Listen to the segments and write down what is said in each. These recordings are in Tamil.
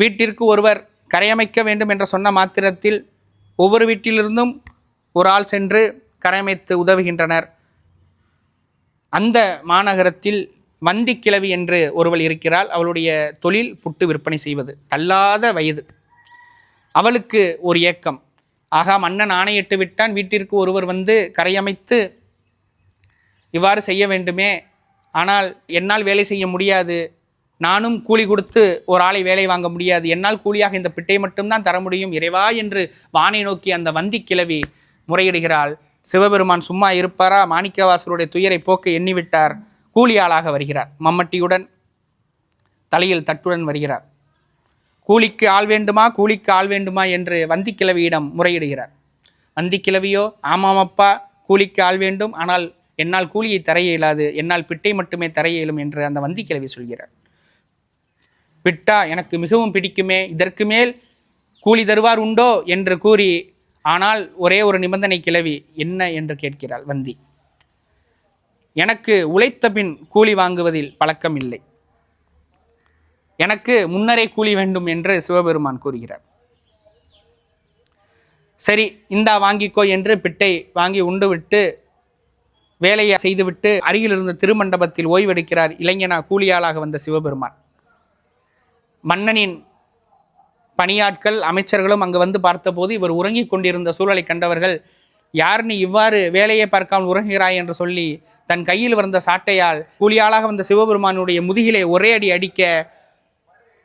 வீட்டிற்கு ஒருவர் கரையமைக்க வேண்டும் என்று சொன்ன மாத்திரத்தில் ஒவ்வொரு வீட்டிலிருந்தும் ஒரு ஆள் சென்று கரையமைத்து உதவுகின்றனர். அந்த மாநகரத்தில் வந்தி கிழவி என்று ஒருவள் இருக்கிறாள். அவளுடைய தொழில் புட்டு விற்பனை செய்வது தள்ளாத வயது. அவளுக்கு ஒரு ஏக்கம். ஆகா மன்னன் ஆணையிட்டு விட்டான். வீட்டிற்கு ஒருவர் வந்து கரையமைத்து இவ்வாறு செய்ய வேண்டுமே. ஆனால் என்னால் வேலை செய்ய முடியாது. நானும் கூலி கொடுத்து ஒரு ஆளை வேலை வாங்க முடியாது. என்னால் கூலியாக இந்த பிட்டை மட்டும்தான் தர முடியும். இறைவா என்று வானை நோக்கி அந்த வந்தி கிழவி முறையிடுகிறாள். சிவபெருமான் சும்மா இருப்பாரா? மாணிக்கவாசருடைய துயரை போக்க எண்ணிவிட்டார். கூலி ஆளாக வருகிறார். மம்மட்டியுடன் தலையில் தட்டுடன் வருகிறார். கூலிக்கு ஆள் வேண்டுமா? கூலிக்கு ஆள் வேண்டுமா? என்று வந்திக்கிழவியிடம் முறையிடுகிறார். வந்திக்கிழவியோ ஆமாமப்பா கூலிக்கு ஆள் வேண்டும். ஆனால் என்னால் கூலியை தர இயலாது. என்னால் பிட்டை மட்டுமே தர இயலும் என்று அந்த வந்திக்கிழவி சொல்கிறார். பிட்டா எனக்கு மிகவும் பிடிக்குமே இதற்கு மேல் கூலி தருவார் உண்டோ என்று கூறி ஆனால் ஒரே ஒரு நிபந்தனை கிளவி என்ன என்று கேட்கிறாள் வந்தி. எனக்கு உழைத்த பின் கூலி வாங்குவதில் பழக்கம் இல்லை எனக்கு முன்னரே கூலி வேண்டும் என்று சிவபெருமான் கூறுகிறார். சரி இந்தா வாங்கிக்கோ என்று பிட்டை வாங்கி உண்டுவிட்டு வேலையை செய்துவிட்டு அருகில் இருந்த திருமண்டபத்தில் ஓய்வெடுக்கிறார் இளைஞனா கூலியாளாக வந்த சிவபெருமான். மன்னனின் பணியாட்கள் அமைச்சர்களும் அங்கு வந்து பார்த்தபோது இவர் உறங்கிக் கொண்டிருந்த சூழலை கண்டவர்கள் யார் நீ இவ்வாறு வேலையை பார்க்காமல் உறங்குகிறாய்? என்று சொல்லி தன் கையில் வந்த சாட்டையால் கூலியாளாக வந்த சிவபெருமானுடைய முதுகிலே ஒரே அடி அடிக்க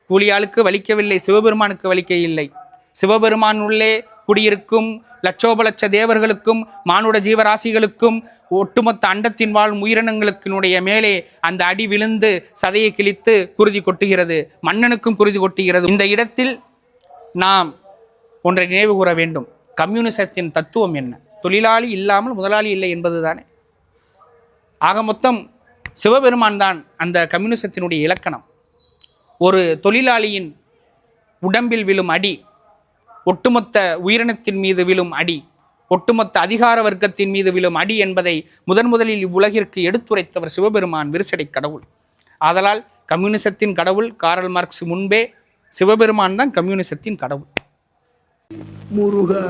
கூலியாளுக்கு வலிக்கவில்லை சிவபெருமானுக்கு வலிக்க இல்லை சிவபெருமான் உள்ளே குடியிருக்கும் லட்சோப லட்ச தேவர்களுக்கும் மானுட ஜீவராசிகளுக்கும் ஒட்டுமொத்த அண்டத்தின் வாழும் உயிரினங்களுக்கினுடைய மேலே அந்த அடி விழுந்து சதையை கிழித்து குருதி கொட்டுகிறது. மன்னனுக்கும் குருதி கொட்டுகிறது. இந்த இடத்தில் நாம் ஒன்றை நினைவு கூற வேண்டும். கம்யூனிசத்தின் தத்துவம் என்ன? தொழிலாளி இல்லாமல் முதலாளி இல்லை என்பதுதானே. ஆக மொத்தம் சிவபெருமான் தான் அந்த கம்யூனிசத்தினுடைய இலக்கணம். ஒரு தொழிலாளியின் உடம்பில் விழும் அடி ஒட்டுமொத்த உயிரினத்தின் மீது விழும் அடி ஒட்டுமொத்த அதிகார வர்க்கத்தின் மீது விழும் அடி என்பதை முதன் முதலில் இவ்வுலகிற்கு எடுத்துரைத்தவர் சிவபெருமான் விரிசடை கடவுள். ஆதலால் கம்யூனிசத்தின் கடவுள் காரல் மார்க்ஸ் முன்பே சிவபெருமான் தான் கம்யூனிசத்தின் கடவுள். முருகா